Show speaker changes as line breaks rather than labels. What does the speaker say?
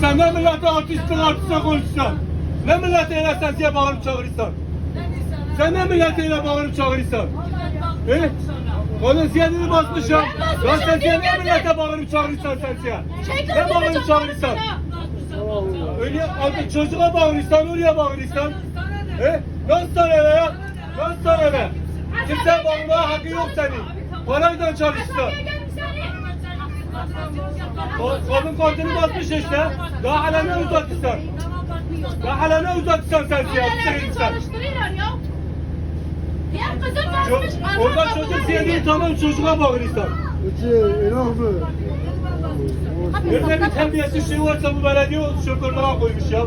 sen ne millete artistin artiste konuşsan? Ne millete öyle sen diye bağırıp çağırırsan? Sen ne millete öyle bağırıp çağırırsan? He? Konuşyanını basmışım. Lan sen diye ne millete bağırıp çağırırsan sen diye? Ne bağırıp çağırırsan? Öyle artık çocuğa bağırırsan, oraya bağırırsan. He? Nasıl sana öyle ya? Nasıl sana öyle? Kimse bağırmaya hakkı yok senin. Parayla çalışsan. Kadın kartını basmış işte. Daha hala ne uzatırsan? Daha hala ne uzatırsan sen diye? Sen.
Çalıştırıyorlar ya. Ya kızım
Ço-
basmış.
Orada çocuk sevdiğin tamam çocuğa bağırırsan.
Öte, ilah mı?
Öyle bir terbiyesiz şey varsa bu belediye şoförlere koymuş ya.